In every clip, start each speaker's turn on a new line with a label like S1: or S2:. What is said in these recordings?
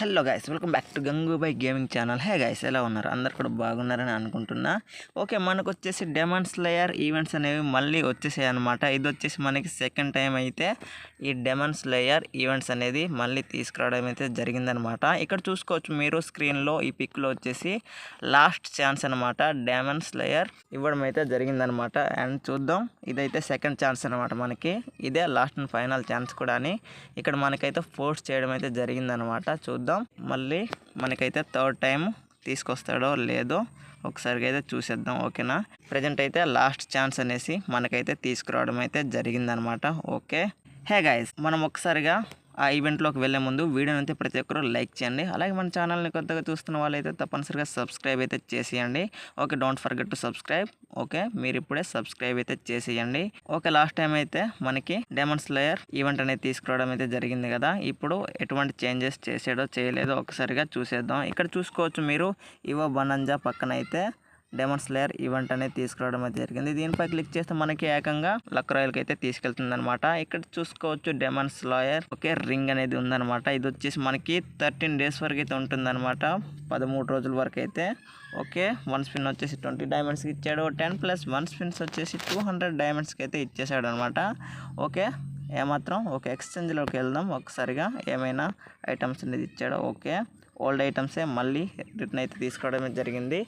S1: Hello guys welcome back to Gangubai gaming channel hey guys ఎలా ఉన్నారు? అందరు కూడా బాగున్నారని అనుకుంటున్నా. ఓకే మనకు వచ్చేసి డెమాన్స్ లేయర్ ఈవెంట్స్ అనేవి మళ్ళీ వచ్చేసాయి అనమాట ఇది వచ్చేసి మనకి సెకండ్ టైం అయితే ఈ డెమాన్స్ లేయర్ ఈవెంట్స్ అనేది మళ్ళీ తీసుకురావడం అయితే జరిగిందనమాట ఇక్కడ చూసుకోవచ్చు మీరు స్క్రీన్లో ఈ పిక్లో వచ్చేసి లాస్ట్ ఛాన్స్ అనమాట డెమాన్స్ లేయర్ ఇవ్వడం అయితే జరిగిందనమాట అండ్ చూద్దాం ఇదైతే సెకండ్ ఛాన్స్ అనమాట మనకి. ఇదే లాస్ట్ అండ్ ఫైనల్ ఛాన్స్ కూడా అని ఇక్కడ మనకైతే ఫోర్స్ చేయడం అయితే జరిగిందనమాట చూద్దాం. మళ్ళీ మనకైతే థర్డ్ టైం తీసుకొస్తాడో లేదో ఒకసారిగా అయితే చూసేద్దాం ఓకేనా? ప్రజెంట్ అయితే లాస్ట్ ఛాన్స్ అనేసి మనకైతే తీసుకురావడం అయితే జరిగిందనమాట ఓకే? హే గాయస్ మనం ఒకసారిగా ఆ ఈవెంట్లోకి వెళ్ళే ముందు వీడియోని అయితే ప్రతి ఒక్కరు లైక్ చేయండి. అలాగే మన ఛానల్ని కొత్తగా చూస్తున్న వాళ్ళైతే తప్పనిసరిగా సబ్స్క్రైబ్ అయితే చేసేయండి. Okay don't forget to subscribe okay మీరు ఇప్పుడే సబ్స్క్రైబ్ అయితే చేసేయండి. ఓకే లాస్ట్ టైం అయితే మనకి డెమన్స్ లేయర్ ఈవెంట్ అనేది తీసుకురావడం అయితే జరిగింది కదా. ఇప్పుడు ఎటువంటి చేంజెస్ చేసాడో చేయలేదో ఒకసారిగా చూసేద్దాం. ఇక్కడ చూసుకోవచ్చు మీరు. ఇవో బనంజా పక్కన అయితే డెమన్స్ లేయర్ ఈవెంట్ అనేది తీసుకురావడం అయితే జరిగింది. దీనిపై క్లిక్ చేస్తే మనకి ఏకంగా లక్ రాయల్కి అయితే తీసుకెళ్తుంది అనమాట ఇక్కడ చూసుకోవచ్చు డెమన్స్ లాయర్ ఓకే రింగ్ అనేది ఉందనమాట ఇది వచ్చేసి మనకి థర్టీన్ డేస్ వరకు అయితే ఉంటుందన్నమాట. పదమూడు రోజుల వరకు అయితే. ఓకే వన్ స్పిన్ వచ్చేసి ట్వంటీ డైమండ్స్కి ఇచ్చాడు. టెన్ ప్లస్ వన్ స్పిన్స్ వచ్చేసి టూ హండ్రెడ్ డైమండ్స్కి అయితే ఇచ్చేసాడు అనమాట ఓకే ఏమాత్రం ఒక ఎక్స్చేంజ్లోకి వెళ్దాం. ఒకసారిగా ఏమైనా ఐటమ్స్ అనేది ఇచ్చాడో. ఓకే ఓల్డ్ ఐటమ్సే మళ్ళీ రిటర్న్ అయితే తీసుకోవడమే జరిగింది.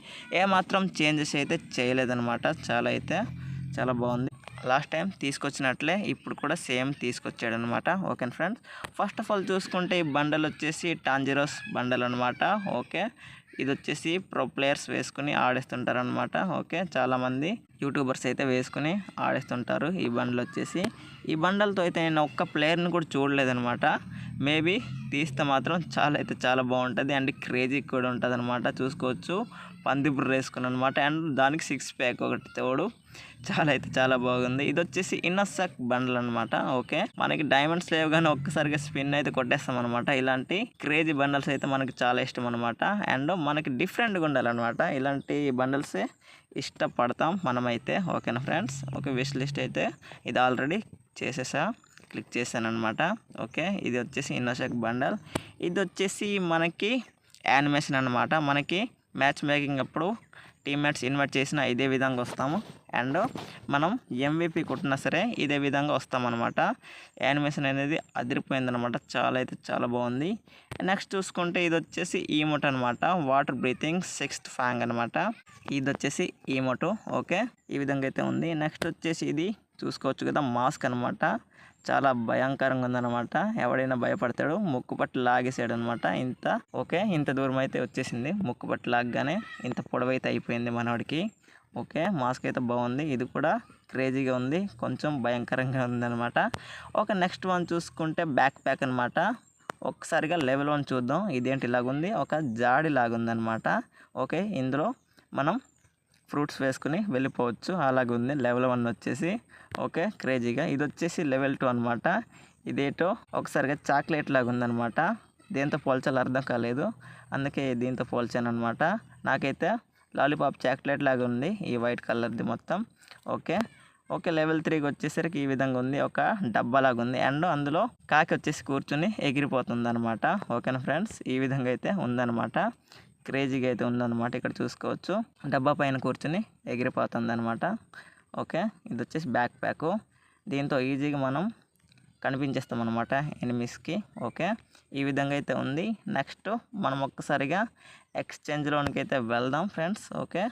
S1: ఏమాత్రం చేంజెస్ అయితే చేయలేదన్నమాట. చాలా అయితే చాలా బాగుంది. లాస్ట్ టైం తీసుకొచ్చినట్లే ఇప్పుడు కూడా సేమ్ తీసుకొచ్చాడు అనమాట okay friends first of all చూసుకుంటే ఈ బండల్ వచ్చేసి టాంజిరోస్ బండల్ అనమాట ఓకే ఇది వచ్చేసి ప్రో ప్లేయర్స్ వేసుకుని ఆడేస్తుంటారు అనమాట ఓకే చాలామంది యూట్యూబర్స్ అయితే వేసుకుని ఆడేస్తుంటారు ఈ బండల్ వచ్చేసి ఈ బండలతో అయితే నేను ఒక్క ప్లేయర్ని కూడా చూడలేదనమాట మేబీ తీస్తే మాత్రం చాలా అయితే చాలా బాగుంటుంది. అండ్ క్రేజీ కూడా ఉంటుంది అనమాట చూసుకోవచ్చు. పందిపురు వేసుకుని అనమాట అండ్ దానికి సిక్స్ ప్యాక్ ఒకటి తోడు చాలా అయితే చాలా బాగుంది. ఇది వచ్చేసి ఇన్నసక్ బండ్లు అనమాట ఓకే. మనకి డైమండ్స్ లేవు కానీ ఒక్కసారిగా స్పిన్ అయితే కొట్టేస్తాం అనమాట ఇలాంటి క్రేజీ బండల్స్ అయితే మనకి చాలా ఇష్టం అనమాట అండ్ మనకి డిఫరెంట్గా ఉండాలన్నమాట. ఇలాంటి బండల్సే ఇష్టపడతాం మనమైతే. ఓకేనా ఫ్రెండ్స్? ఓకే విష్ లిస్ట్ అయితే ఇది ఆల్రెడీ చేసేసా. క్లిక్ చేశాను అనమాట ఓకే. ఇది వచ్చేసి ఇన్నోషక్ బండల్. ఇది వచ్చేసి మనకి యానిమేషన్ అనమాట మనకి మ్యాచ్ మేకింగ్ అప్పుడు టీమ్మేట్స్ ఇన్వైట్ చేసిన ఇదే విధంగా వస్తాము. అండ్ మనం ఎంవిపి కొట్టినా సరే ఇదే విధంగా వస్తామన్నమాట. యానిమేషన్ అనేది అదిరిపోయిందనమాట చాలా అయితే చాలా బాగుంది. నెక్స్ట్ చూసుకుంటే ఇది వచ్చేసి ఈమోట్ అనమాట వాటర్ బ్రీతింగ్ సిక్స్త్ ఫ్యాంగ్ అనమాట ఇది వచ్చేసి ఈమోటు ఓకే? ఈ విధంగా అయితే ఉంది. నెక్స్ట్ వచ్చేసి ఇది చూసుకోవచ్చు కదా మాస్క్ అనమాట చాలా భయంకరంగా ఉందన్నమాట. ఎవడైనా భయపడతాడు ముక్కు పట్టు లాగేసాడు అనమాట ఇంత ఓకే? ఇంత దూరం అయితే వచ్చేసింది. ముక్కు పట్టు లాగగానే ఇంత పొడవైతే అయిపోయింది మనవాడికి ఓకే మాస్క్ అయితే బాగుంది. ఇది కూడా క్రేజీగా ఉంది. కొంచెం భయంకరంగా ఉందనమాట ఓకే నెక్స్ట్ వన్ చూసుకుంటే బ్యాక్ ప్యాక్ అనమాట ఒకసారిగా లెవెల్ వన్ చూద్దాం. ఇదేంటి ఇలాగుంది? ఒక జాడి లాగుందనమాట ఓకే ఇందులో మనం ఫ్రూట్స్ వేసుకుని వెళ్ళిపోవచ్చు. అలాగుంది. లెవెల్ వన్ వచ్చేసి ఓకే క్రేజీగా. ఇది వచ్చేసి లెవెల్ టూ అనమాట ఇదేటో ఒకసారిగా చాక్లెట్ లాగా ఉందనమాట దేంతో పోల్చాలో అర్థం కాలేదు. అందుకే దీంతో పోల్చాను అనమాట నాకైతే లాలీపాప్ చాక్లెట్ లాగా ఉంది. ఈ వైట్ కలర్ది మొత్తం. ఓకే. ఓకే లెవెల్ త్రీకి వచ్చేసరికి ఈ విధంగా ఉంది. ఒక డబ్బా లాగా ఉంది. అండ్ అందులో కాకి వచ్చేసి కూర్చుని ఎగిరిపోతుంది అనమాట ఓకేనా ఫ్రెండ్స్? ఈ విధంగా అయితే ఉందన్నమాట. క్రేజీగా అయితే ఉందన్నమాట ఇక్కడ చూసుకోవచ్చు. డబ్బా పైన కూర్చుని ఎగిరిపోతుంది అనమాట ఓకే ఇది వచ్చేసి బ్యాక్ ప్యాకు. దీంతో ఈజీగా మనం కనిపించేస్తాం అనమాట ఎనిమిస్కి. ఓకే? ఈ విధంగా అయితే ఉంది. నెక్స్ట్ మనం ఒక్కసారిగా ఎక్స్చేంజ్లోనికి అయితే వెళ్దాం ఫ్రెండ్స్. ఓకే?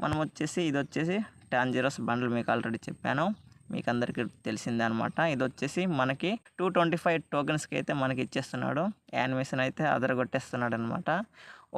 S1: మనం వచ్చేసి ఇది వచ్చేసి టాంజిరోస్ బండ్లు మీకు ఆల్రెడీ చెప్పాను. మీకు అందరికీ తెలిసిందే అనమాట ఇది వచ్చేసి మనకి టూ ట్వంటీ ఫైవ్ టోకెన్స్కి అయితే మనకి ఇచ్చేస్తున్నాడు యానిమేషన్ అయితే అదరగొట్టేస్తున్నాడు అనమాట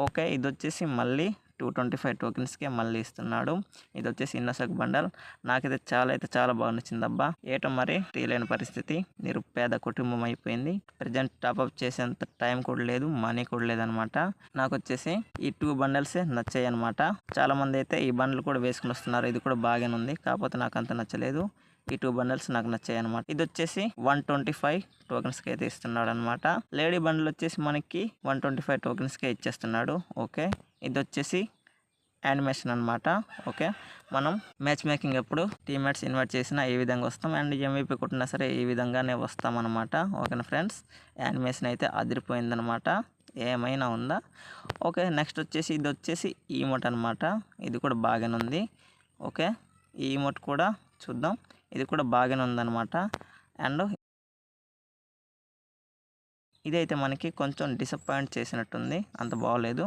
S1: ఓకే? ఇది వచ్చేసి మళ్ళీ టూ ట్వంటీ ఫైవ్ టోకెన్స్కే మళ్ళీ ఇస్తున్నాడు. ఇది వచ్చేసి ఇన్నోసక్ బండల్. నాకైతే చాలా అయితే చాలా బాగా నచ్చింది అబ్బా ఏటో మరి తీయలేని పరిస్థితి. నిరుపేద కుటుంబం అయిపోయింది. ప్రజెంట్ టాప్అప్ చేసేంత టైం కూడా లేదు మనీ కూడా లేదనమాట. నాకు వచ్చేసి ఈ టూ బండల్సే నచ్చాయి అనమాట చాలా మంది అయితే ఈ బండ్లు కూడా వేసుకుని వస్తున్నారు. ఇది కూడా బాగానే ఉంది. కాకపోతే నాకు అంత నచ్చలేదు. ఈ టూ బండల్స్ నాకు నచ్చాయి అనమాట ఇది వచ్చేసి వన్ ట్వంటీ ఫైవ్ టోకెన్స్కి అయితే ఇస్తున్నాడు అనమాట లేడీ బండిల్ వచ్చేసి మనకి వన్ ట్వంటీ ఫైవ్ టోకెన్స్కే ఇచ్చేస్తున్నాడు. ఓకే. ఇది వచ్చేసి యానిమేషన్ అనమాట ఓకే. మనం మ్యాచ్ మేకింగ్ ఎప్పుడు టీమ్మేట్స్ ఇన్వైట్ చేసినా ఏ విధంగా వస్తాం అండ్ ఎంవీపీ కొట్టినా సరే ఈ విధంగానే వస్తాం అనమాట ఓకేనా ఫ్రెండ్స్? యానిమేషన్ అయితే అదిరిపోయిందనమాట ఏమైనా ఉందా? ఓకే. నెక్స్ట్ వచ్చేసి ఇది వచ్చేసి ఈమోట్ అనమాట ఇది కూడా బాగానే ఉంది. ఓకే. ఈ ఈమోట్ కూడా చూద్దాం. ఇది కూడా బాగానే ఉందన్నమాట. అండ్ ఇదైతే మనకి కొంచెం డిసప్పాయింట్ చేసినట్టుంది. అంత బాగోలేదు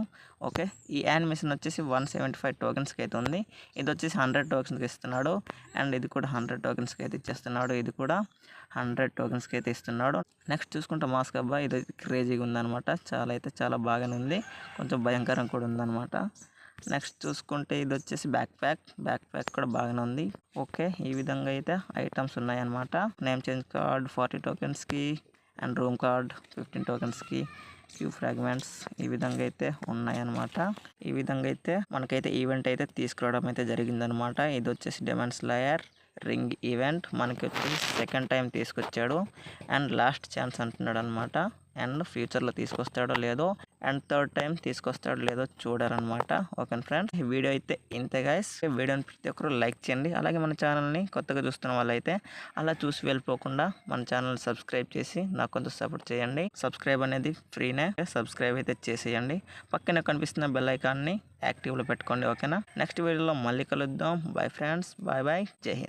S1: ఓకే. ఈ యానిమేషన్ వచ్చేసి వన్ సెవెంటీ ఫైవ్ టోకెన్స్కి అయితే ఉంది. ఇది వచ్చేసి హండ్రెడ్ టోకెన్స్కి ఇస్తున్నాడు. అండ్ ఇది కూడా హండ్రెడ్ టోకెన్స్కి అయితే ఇచ్చేస్తున్నాడు. ఇది కూడా హండ్రెడ్ టోకెన్స్కి అయితే ఇస్తున్నాడు. నెక్స్ట్ చూసుకుంటే మాస్క్ అబ్బా ఇది క్రేజీగా ఉందన్నమాట. చాలా అయితే చాలా బాగానే ఉంది. కొంచెం భయంకరంగా కూడా ఉందన్నమాట. నెక్స్ట్ చూసుకుంటే ఇది వచ్చేసి బ్యాక్ ప్యాక్ బ్యాక్ ప్యాక్ కూడా బాగానే ఉంది. ఓకే ఈ విధంగా అయితే ఐటమ్స్ ఉన్నాయన్నమాట. నేమ్ చేంజ్ కార్డ్ ఫార్టీ టోకెన్స్కి అండ్ రూమ్ కార్డ్ ఫిఫ్టీన్ టోకెన్స్కి క్యూ ఫ్రాగ్మెంట్స్ ఈ విధంగా అయితే ఉన్నాయన్నమాట. ఈ విధంగా అయితే మనకైతే ఈవెంట్ అయితే తీసుకురావడం అయితే జరిగిందనమాట ఇది వచ్చేసి డెమన్స్ లయర్ రింగ్ ఈవెంట్ మనకి వచ్చేసి సెకండ్ టైం తీసుకొచ్చాడు. అండ్ లాస్ట్ ఛాన్స్ అంటున్నాడు అనమాట అండ్ ఫ్యూచర్లో తీసుకొస్తాడో లేదో అండ్ థర్డ్ టైం తీసుకొస్తాడో లేదో చూడాలన్నమాట. Okay friends? ఈ వీడియో అయితే ఇంతే గైస్ వీడియోని ప్రతి ఒక్కరు లైక్ చేయండి. అలాగే మన ఛానల్ని కొత్తగా చూస్తున్న వాళ్ళైతే అలా చూసి వెళ్ళిపోకుండా మన ఛానల్ సబ్స్క్రైబ్ చేసి నాకు కొంత సపోర్ట్ చేయండి. సబ్స్క్రైబ్ అనేది ఫ్రీనే. సబ్స్క్రైబ్ అయితే చేసేయండి. పక్కన కనిపిస్తున్న బెల్ ఐకాన్ని యాక్టివ్లో పెట్టుకోండి. ఓకేనా? నెక్స్ట్ వీడియోలో మళ్ళీ కలుద్దాం. Bye friends. బాయ్ బాయ్ జై హింద్.